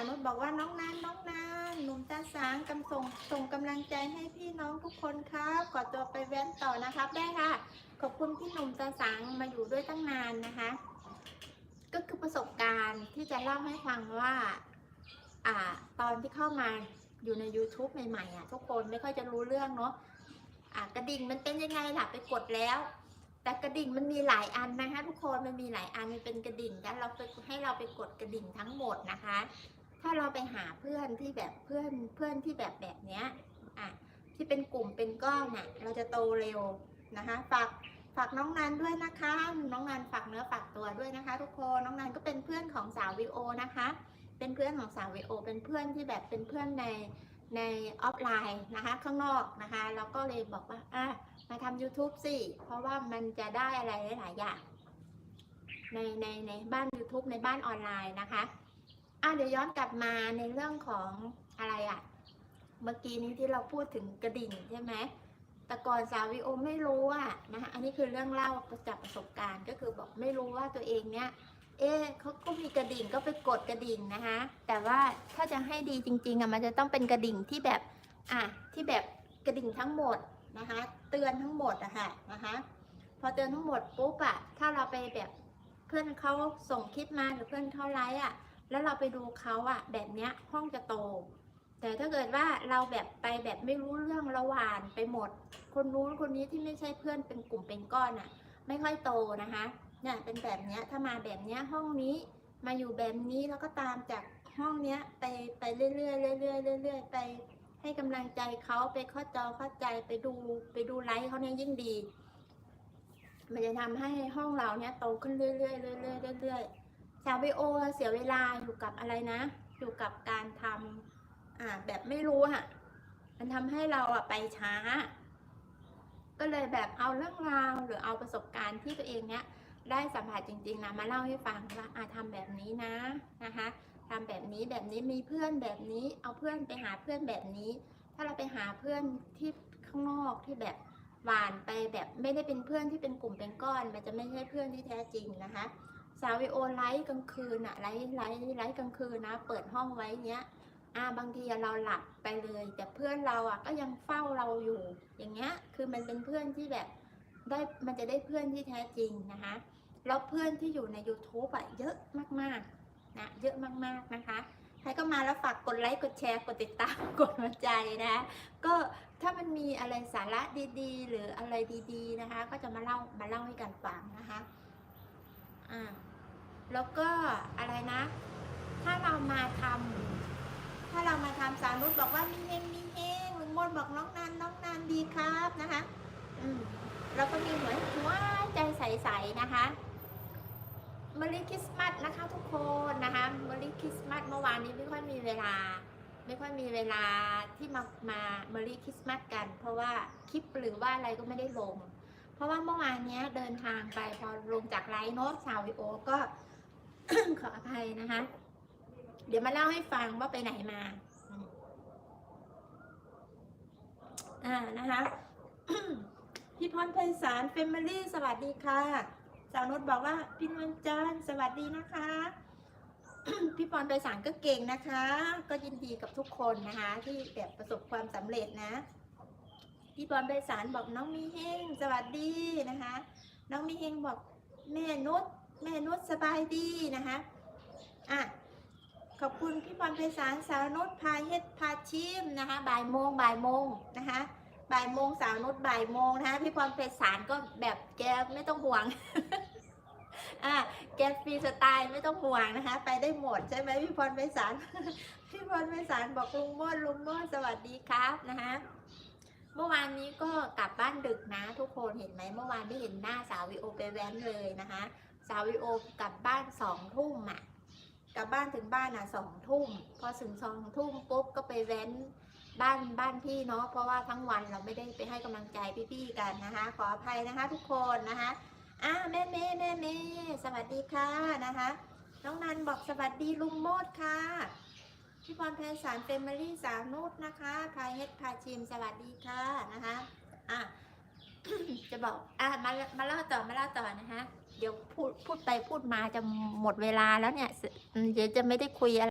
าวนุชบอกว่าน้องนันน้องนันหนุ่มตาสางกำส่งส่งกำลังใจให้พี่น้องทุกคนครับขอตัวไปแว้นต่อนะครับได้ค่ะ ขอบคุณพี่หนุ่มตาสางมาอยู่ด้วยตั้งนานนะคะ ก็คือประสบการณ์ที่จะเล่าให้ฟังว่าอ่า ตอนที่เข้ามาอยู่ใน YouTube ใหม่ๆอะทุกคนไม่ค่อยจะรู้เรื่องเนาะอ่ากระดิ่งมันเป็นยังไงล่ะไปกดแล้วแต่กระดิ่งมันมีหลายอันนะคะทุกคนมันมีหลายอันมันเป็นกระดิ่งแล้วเราไปให้เราไปกดกระดิ่งทั้งหมดนะคะ ถ้าเราไปหาเพื่อนที่แบบเพื่อนเพื่อนที่แบบแบบเนี้ยอะที่เป็นกลุ่มเป็นก้อนน่ะเราจะโตเร็วนะคะฝากฝากน้องนันด้วยนะคะ น้องนันฝากเนื้อฝากตัวด้วยนะคะ ทุกคนน้องนันก็เป็นเพื่อนของสาววิโอนะคะ เป็นเพื่อนของสาววิโอเป็นเพื่อนที่แบบเป็นเพื่อนในในออฟไลน์นะคะข้างนอกนะคะแล้วก็เลยบอกว่าอะมาทำ YouTube สิ เพราะว่ามันจะได้อะไรหลาย ๆ อย่างในในในบ้าน YouTube ในบ้านออนไลน์นะคะ อะเดี๋ยวย้อนกลับมาในเรื่องของอะไรอะ่ะ เมื่อกี้นี้ที่เราพูดถึงกระดิ่งใช่ไหมแต่ก่อนสาววิโอไม่รู้อะนะคะอันนี้คือเรื่องเล่าจากประสบการณ์ก็คือบอกไม่รู้ว่าตัวเองเนี้ยเอ๊เขาก็มีกระดิ่งก็ไปกดกระดิ่งนะคะ แต่ว่าถ้าจะให้ดีจริงๆอะมันจะต้องเป็นกระดิ่งที่แบบอะที่แบบกระดิ่งทั้งหมดนะคะ เตือนทั้งหมดอะค่ะนะคะ พอเตือนทั้งหมดปุ๊บอะถ้าเราไปแบบเพื่อนเขาส่งคลิปมาหรือเพื่อนเขาไลฟ์อะ แล้วเราไปดูเขาอะแบบเนี้ยห้องจะโต แต่ถ้าเกิดว่าเราแบบไปแบบไม่รู้เรื่องระหว่านไปหมด คนนู้นคนนี้ที่ไม่ใช่เพื่อนเป็นกลุ่มเป็นก้อนอะไม่ค่อยโตนะคะเนี่ยเป็นแบบเนี้ยถ้ามาแบบเนี้ยห้องนี้มาอยู่แบบนี้แล้วก็ตามจากห้องเนี้ยไปไปเรื่อยๆเรื่อยๆเรื่อยๆไปให้กำลังใจเขาไปเข้าจอเข้าใจไปดูไปดูไลฟ์เขาเนี่ยยิ่งดี มันจะทำให้ห้องเราเนี่ยโตขึ้นเรื่อยๆเรื่อยๆเรื่อยๆ ชาววิโอเสียเวลาอยู่กับอะไรนะ อยู่กับการทำอ่าแบบไม่รู้อะมันทำให้เราอะไปช้า ก็เลยแบบเอาเรื่องราวหรือเอาประสบการณ์ที่ตัวเองเนี้ยได้สัมผัสจริงๆนะมาเล่าให้ฟังว่าอาทำแบบนี้นะนะคะทำแบบนี้แบบนี้มีเพื่อนแบบนี้ เอาเพื่อนไปหาเพื่อนแบบนี้ ถ้าเราไปหาเพื่อนที่ข้างนอกที่แบบหวานไปแบบไม่ได้เป็นเพื่อนที่เป็นกลุ่มเป็นก้อน มันจะไม่ใช่เพื่อนที่แท้จริงนะคะ สาววิโอไลฟ์กลางคืนอะไลฟ์ไลฟ์ไลฟ์กลางคืนนะ เปิดห้องไว้เนี้ยอ่าบางทีเราหลับไปเลย แต่เพื่อนเราอะก็ยังเฝ้าเราอยู่ อย่างเงี้ยคือมันเป็นเพื่อนที่แบบได้มันจะได้เพื่อนที่แท้จริงนะคะแล้วเพื่อนที่อยู่ใน YouTube อะเยอะมากๆนะเยอะมากๆนะคะใครก็มาแล้วฝากกดไลค์กดแชร์กดติดตามกดหัวใจนะก็ถ้ามันมีอะไรสาระดีๆ หรืออะไรดีๆนะคะ ก็จะมาเล่ามาเล่าให้กันฟังนะคะอ่า แล้วก็อะไรนะ ถ้าเรามาทำถ้าเรามาทำสาวนุชบอกว่ามีเฮงมีเฮงลุงมดบอกน้องนันน้องนันดีครับนะคะ อืมแล้วก็มีหัวหัวใจใสๆนะคะม e รีคริสต์มาสนะคะทุกคนนะคะม e รีคริสต์มาสเมื่อวานนี้ไม่ค่อยมีเวลา ไม่ค่อยมีเวลาที่มามาเมรีคริสต์มาสกัน เพราะว่าคลิปหรือว่าอะไรก็ไม่ได้ลง เพราะว่าเมื่อวานนี้เดินทางไปพอลงจากไลน์โน้ตสาววิโอก็ ขออภัยนะคะ เดี๋ยวมาเล่าให้ฟังว่าไปไหนมา อ่านะคะ พี่พรไพศาลเฟมิลี่สวัสดีค่ะ สาวนุชบอกว่าพี่นวลจันสวัสดีนะคะ พี่พรไพศาลก็เก่งนะคะ ก็ยินดีกับทุกคนนะคะ ที่แบบประสบความสำเร็จนะพี่พรไพศาลบอกน้องมีเฮงสวัสดีนะคะ น้องมีเฮงบอกแม่นุช แม่นุชสบายดีนะคะอะขอบคุณพี่พรไพศาลสาวนุชพาเฮ็ดพาชิมนะคะบ่ายโมงบ่ายโมงนะคะบ่ายโมงสาวนุชบ่ายโมงนะคะพี่พรไพศาลก็แบบแกไม่ต้องห่วงอะแกฟรีสไตล์ไม่ต้องห่วงนะคะ ไปได้หมดใช่ไหมพี่พรไพศาลพี่พรไพศาลบอกลุงโมดลุงโมดสวัสดีครับนะคะเมื่อวานนี้ก็กลับบ้านดึกนะทุกคนเห็นไหมเมื่อวานได้เห็นหน้าสาววิโอไปแว้นเลยนะคะ สาววิโอกลับบ้านสองทุ่มอะกลับบ้านถึงบ้านอะสองทุ่มพอถึงสองทุ่มปุ๊บก็ไปแว้นบ้านบ้านพี่เนาะเพราะว่าทั้งวันเราไม่ได้ไปให้กำลังใจพี่ๆกันนะคะ ขออภัยนะคะทุกคนนะคะอ่าแม่เมย์แม่เมย์สวัสดีค่ะนะคะน้องนันบอกสวัสดีลุงโมดค่ะพี่พรเพนสารเฟมิลี่สาวนุชนะคะพายเฮดพาชิมสวัสดีค่ะนะคะอะจะบอกอะมามาเล่าต่อมาเล่าต่อนะคะ เดี๋ยวพูดพูดไปพูดมาจะหมดเวลาแล้วเนี่ยเดี๋ยวจะไม่ได้คุยอะไร